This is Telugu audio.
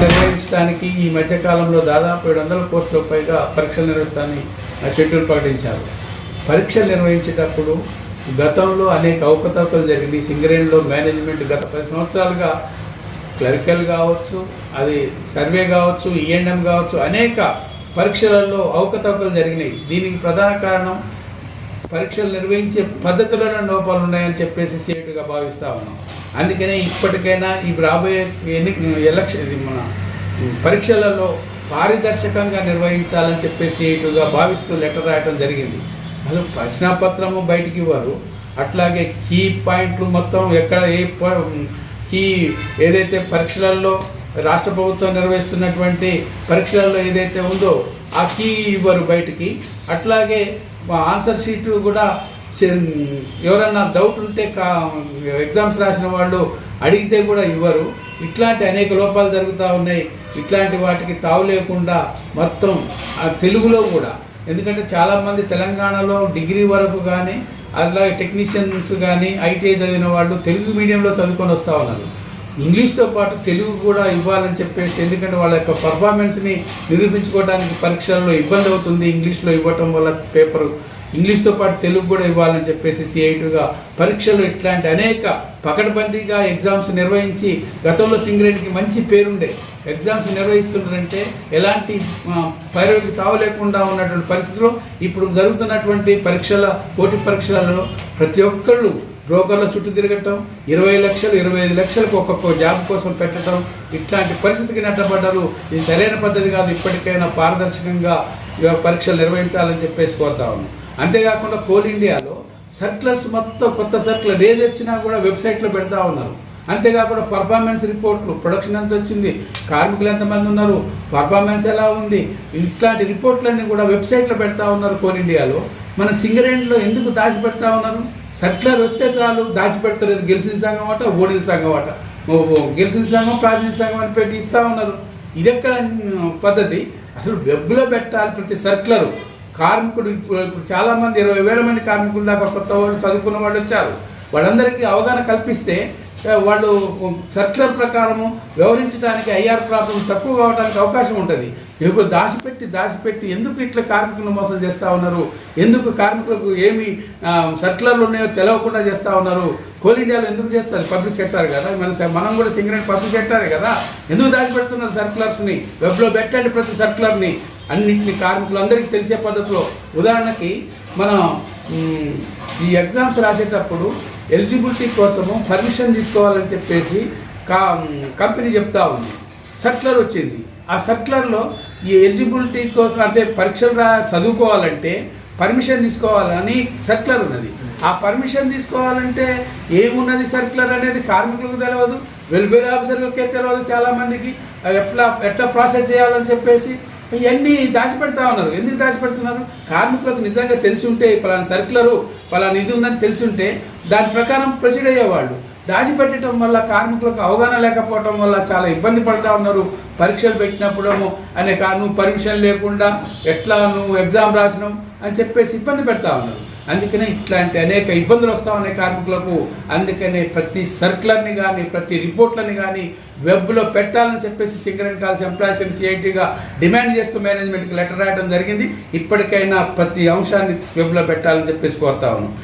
నిర్వహించడానికి ఈ మధ్య కాలంలో దాదాపు ఏడు వందల కోట్ల పైగా పరీక్షలు నిర్వహిస్తానని షెడ్యూల్ ప్రకటించారు. పరీక్షలు నిర్వహించేటప్పుడు గతంలో అనేక అవకతవకలు జరిగింది సింగరేణిలో మేనేజ్మెంట్ గత పది సంవత్సరాలుగా క్లరికల్ కావచ్చు అది సర్వే కావచ్చు ఈఎన్ఎం కావచ్చు అనేక పరీక్షలలో అవకతవకలు జరిగినాయి. దీనికి ప్రధాన కారణం పరీక్షలు నిర్వహించే పద్ధతిలోనే లోపాలు ఉన్నాయని చెప్పేసి సేటుగా భావిస్తా ఉన్నాం. అందుకనే ఇప్పటికైనా ఈ రాబోయే ఎన్ని ఎలక్షన్ ఇది మన పరీక్షలలో పారదర్శకంగా నిర్వహించాలని చెప్పేసి ఇటుగా భావిస్తూ లెటర్ రాయడం జరిగింది. అసలు ప్రశ్నాపత్రము బయటికి ఇవ్వరు. అట్లాగే కీ పాయింట్లు మొత్తం ఎక్కడ ఏ ప- కీ ఏదైతే పరీక్షలలో రాష్ట్ర ప్రభుత్వం నిర్వహిస్తున్నటువంటి పరీక్షలలో ఏదైతే ఉందో ఆ కీ ఇవ్వరు బయటికి. అట్లాగే ఆన్సర్ షీటు కూడా చె- ఎవరన్నా డౌట్ ఉంటే కా ఎగ్జామ్స్ రాసిన వాళ్ళు అడిగితే కూడా ఇవ్వరు. ఇట్లాంటి అనేక లోపాలు జరుగుతూ ఉన్నాయి. ఇట్లాంటి వాటికి తావు లేకుండా మొత్తం తెలుగులో కూడా. ఎందుకంటే చాలామంది తెలంగాణలో డిగ్రీ వరకు కానీ అలాగే టెక్నీషియన్స్ కానీ ఐటీఐ చదివిన వాళ్ళు తెలుగు మీడియంలో చదువుకొని వస్తూ ఉన్నారు. ఇంగ్లీష్తో పాటు తెలుగు కూడా ఇవ్వాలని చెప్పేసి ఎందుకంటే వాళ్ళ యొక్క పర్ఫార్మెన్స్ని నిరూపించుకోవడానికి పరీక్షల్లో ఇబ్బంది అవుతుంది. ఇంగ్లీష్లో ఇవ్వటం వల్ల పేపరు ఇంగ్లీష్తో పాటు తెలుగు కూడా ఇవ్వాలని చెప్పేసి సిఐటుగా పరీక్షలు ఇట్లాంటి అనేక పకడ్బందీగా ఎగ్జామ్స్ నిర్వహించి గతంలో సింగరేణికి మంచి పేరుండే ఎగ్జామ్స్ నిర్వహిస్తుండ్రంటే ఎలాంటి పైరుకి తావలేకుండా ఉన్నటువంటి పరిస్థితిలో ఇప్పుడు జరుగుతున్నటువంటి పరీక్షల పోటీ పరీక్షలలో ప్రతి ఒక్కళ్ళు బ్రోకర్ల చుట్టూ తిరగటం ఇరవై లక్షలు ఇరవై ఐదు లక్షలకు ఒక్కొక్క జాబ్ కోసం పెట్టడం ఇట్లాంటి పరిస్థితికి నెట్టబడ్డారు. ఇది సరైన పద్ధతి కాదు ఇప్పటికైనా పారదర్శకంగా పరీక్షలు నిర్వహించాలని చెప్పేసి కోరుతా ఉన్నాం. అంతేకాకుండా కోల్ ఇండియాలో సర్క్లర్స్ మొత్తం కొత్త సర్క్యులర్ డేజ్ వచ్చినా కూడా వెబ్సైట్లో పెడతా ఉన్నారు. అంతేకాకుండా పర్ఫార్మెన్స్ రిపోర్ట్లు ప్రొడక్షన్ ఎంత వచ్చింది కార్మికులు ఎంతమంది ఉన్నారు పర్ఫార్మెన్స్ ఎలా ఉంది ఇట్లాంటి రిపోర్ట్లన్నీ కూడా వెబ్సైట్లో పెడతా ఉన్నారు కోల్ ఇండియాలో. మన సింగరేణిలో ఎందుకు దాచిపెడతా ఉన్నారు? సర్క్యులర్ వస్తే చాలు దాచిపెడతలేదు గెలిచిన సంఘం అట ఓడిన సంఘం అట. గెలిచిన సంఘం ప్రాచీన సంఘం అని పెట్టి ఇస్తా ఉన్నారు. ఇది ఎక్కడ పద్ధతి? అసలు వెబ్లో పెట్టాలి ప్రతి సర్క్యులర్. కార్మికుడు ఇప్పుడు చాలామంది ఇరవై వేల మంది కార్మికుల దాకా కొత్త వాళ్ళు చదువుకున్న వాళ్ళు వచ్చారు. వాళ్ళందరికీ అవగాహన కల్పిస్తే వాళ్ళు సర్క్యులర్ ప్రకారము వ్యవహరించడానికి ఐఆర్ ప్రాబ్లం తక్కువ కావడానికి అవకాశం ఉంటుంది. ఇప్పుడు దాచిపెట్టి దాచిపెట్టి ఎందుకు ఇట్లా కార్మికులను మోసం చేస్తూ ఉన్నారు? ఎందుకు కార్మికులకు ఏమి సర్క్యులర్లు ఉన్నాయో తెలవకుండా చేస్తూ ఉన్నారు? కోల్ ఇండియాలో ఎందుకు చేస్తారు? పబ్లిక్ సెక్టర్ కదా. మన మనం కూడా సింగరేట్ పబ్లిక్ సెక్టరే కదా. ఎందుకు దాచిపెడుతున్నారు సర్క్యులర్స్ని? వెబ్లో పెట్టండి ప్రతి సర్క్యులర్ని. అన్నింటినీ కార్మికులందరికీ తెలిసే పద్ధతిలో. ఉదాహరణకి మనం ఈ ఎగ్జామ్స్ రాసేటప్పుడు ఎలిజిబిలిటీ కోసము పర్మిషన్ తీసుకోవాలని చెప్పేసి కా కంపెనీ చెప్తా ఉంది. సర్క్యులర్ వచ్చింది. ఆ సర్క్యులర్లో ఈ ఎలిజిబిలిటీ కోసం అంటే పరీక్షలు రా చదువుకోవాలంటే పర్మిషన్ తీసుకోవాలని సర్క్యులర్ ఉన్నది. ఆ పర్మిషన్ తీసుకోవాలంటే ఏమున్నది సర్క్యులర్ అనేది కార్మికులకు తెలియదు వెల్ఫేర్ ఆఫీసర్లకే తెలియదు చాలామందికి. ఎట్లా ఎట్లా ప్రాసెస్ చేయాలని చెప్పేసి ఇవన్నీ దాచిపెడతా ఉన్నారు. ఎందుకు దాచిపెడుతున్నారు? కార్మికులకు నిజంగా తెలిసి ఉంటే పలానా సర్క్యులరు పలానా ఇది ఉందని తెలిసి ఉంటే దాని ప్రకారం ప్రొసీడ్ అయ్యేవాళ్ళు. దాచిపెట్టడం వల్ల కార్మికులకు అవగాహన లేకపోవడం వల్ల చాలా ఇబ్బంది పడతా ఉన్నారు. పరీక్షలు పెట్టినప్పుడేమో అనే కా నువ్వు పరీక్షలు లేకుండా ఎట్లా నువ్వు ఎగ్జామ్ రాసినావు? అని చెప్పేసి ఇబ్బంది పెడతా ఉన్నారు. అందుకనే ఇట్లాంటి అనేక ఇబ్బందులు వస్తూ ఉన్నాయి కార్మికులకు. అందుకనే ప్రతి సర్కులర్ని కానీ ప్రతి రిపోర్ట్లని కానీ వెబ్లో పెట్టాలని చెప్పేసి సింగరేణి కాల్స్ ఎంప్లాయీస్ సిఐటీగా డిమాండ్ చేస్తూ మేనేజ్మెంట్కి లెటర్ రాయడం జరిగింది. ఇప్పటికైనా ప్రతి అంశాన్ని వెబ్లో పెట్టాలని చెప్పేసి కోరుతా ఉన్నాం.